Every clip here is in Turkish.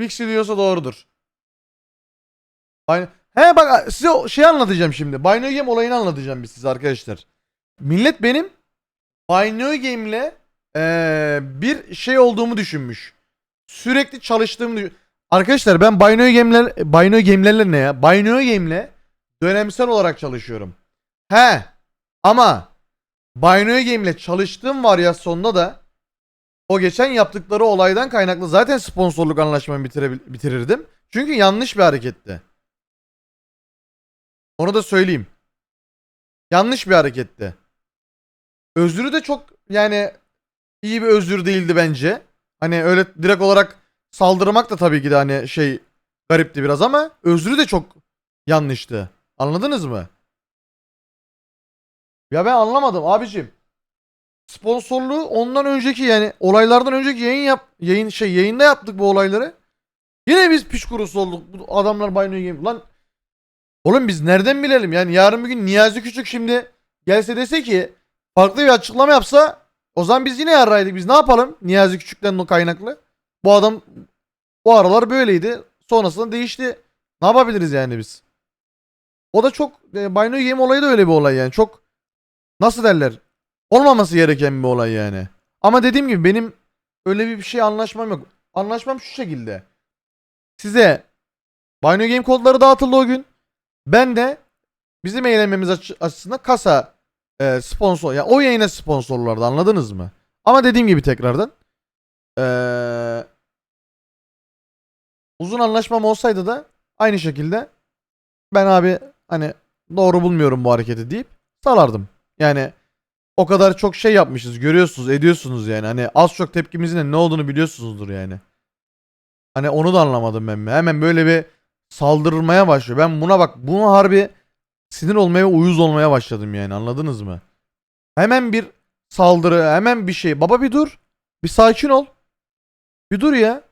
Pixie diyorsa doğrudur. Bin- He bak size şey anlatacağım şimdi. Binary Game olayını anlatacağım biz size arkadaşlar. Millet benim Binary Game'le eee, bir şey olduğumu düşünmüş. Sürekli çalıştığımı düşün- Arkadaşlar ben Binary Game'ler Binary Game'lerle ne ya? Binary Game'le dönemsel olarak çalışıyorum. He ama Binary Game'le çalıştığım varyasyonda da o geçen yaptıkları olaydan kaynaklı zaten sponsorluk anlaşmamı bitire- bitirirdim. Çünkü yanlış bir hareketti. Onu da söyleyeyim. Yanlış bir hareketti. Özürü de çok yani iyi bir özür değildi bence. Hani öyle direkt olarak saldırmak da tabii ki de hani şey garipti biraz ama özrü de çok yanlıştı. Anladınız mı? Ya ben anlamadım abicim. Sponsorluğu ondan önceki yani olaylardan önceki yayın yap yayın şey yayında yaptık bu olayları. Yine biz piç kurusu olduk. Bu adamlar Binary Game. Lan oğlum biz nereden bilelim? Yani yarın bir gün Niyazi Küçük şimdi gelse dese ki farklı bir açıklama yapsa o zaman biz yine yarraydık. Biz ne yapalım? Niyazi Küçük'ten o kaynaklı. Bu adam bu aralar böyleydi. Sonrasında değişti. Ne yapabiliriz yani biz? O da çok e, Binary Game olayı da öyle bir olay yani. Çok nasıl derler? Olmaması gereken bir olay yani. Ama dediğim gibi benim öyle bir şey anlaşmam yok. Anlaşmam şu şekilde. Size Binary Game kodları dağıtıldı o gün. Ben de bizim eğlenmemiz açı- açısından kasa e, sponsor ya o yayına sponsorlardı anladınız mı? Ama dediğim gibi tekrardan eee, uzun anlaşmam olsaydı da aynı şekilde ben abi hani doğru bulmuyorum bu hareketi deyip salardım. Yani o kadar çok şey yapmışız görüyorsunuz ediyorsunuz yani hani az çok tepkimizin ne olduğunu biliyorsunuzdur yani. Hani onu da anlamadım ben. Hemen böyle bir saldırmaya başlıyor. Ben buna bak buna harbi sinir olmaya uyuz olmaya başladım yani anladınız mı? Hemen bir saldırı hemen bir şey. Baba bir dur. Bir sakin ol. Bir dur ya.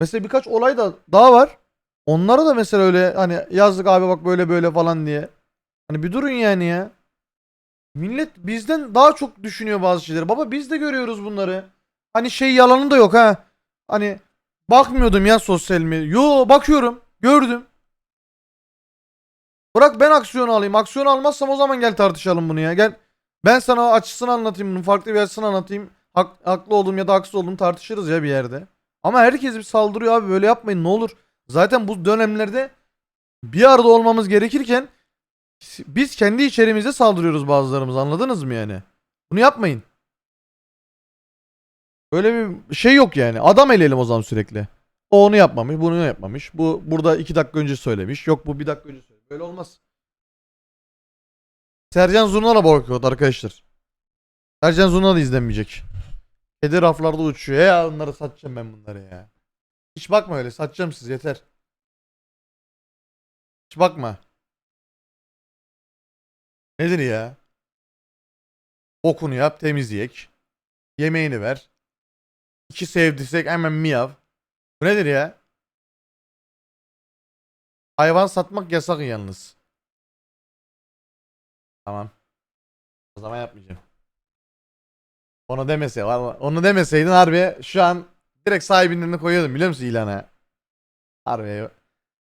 Mesela birkaç olay da daha var. Onlara da mesela öyle hani yazdık abi bak böyle böyle falan diye. Hani bir durun yani ya. Millet bizden daha çok düşünüyor bazı şeyleri. Baba biz de görüyoruz bunları. Hani şey yalanı da yok ha. Hani bakmıyordum ya sosyal medya. Yo bakıyorum. Gördüm. Bırak ben aksiyon alayım. Aksiyon almazsam o zaman gel tartışalım bunu ya. Gel. Ben sana açısını anlatayım bunun. Farklı bir açısını anlatayım. Hak- haklı olduğum ya da haksız olduğum tartışırız ya bir yerde. Ama herkes bir saldırıyor abi. Böyle yapmayın ne olur. Zaten bu dönemlerde bir arada olmamız gerekirken biz kendi içerimize saldırıyoruz bazılarımız. Anladınız mı yani? Bunu yapmayın. Öyle bir şey yok yani. Adam eleyelim o zaman sürekli. O onu yapmamış, bunu yapmamış. Bu burada iki dakika önce söylemiş. Yok bu bir dakika önce söylemiş. Böyle olmaz. Sercan Zurnal'a boykot arkadaşlar. Sercan Zurnal da izlenmeyecek. Kedi raflarda uçuyor. Ya onları satacağım ben bunları ya. Hiç bakma öyle. Satacağım siz yeter. Hiç bakma. Nedir ya? Okunu yap, temizleyek. Yemeğini ver. İki sevdirsek hemen miyav. Bu nedir ya? Hayvan satmak yasak yalnız. Tamam. O zaman yapmayacağım. Onu demese, onu demeseydin harbi şu an direkt sahibinden koyuyordum biliyor musun ilana? Harbi.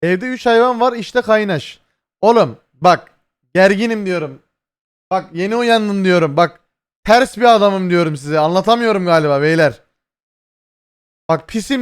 Evde 3 hayvan var işte kaynaş. Oğlum bak gerginim diyorum. Bak yeni uyandım diyorum. Bak ters bir adamım diyorum size. Anlatamıyorum galiba beyler. Bak pisim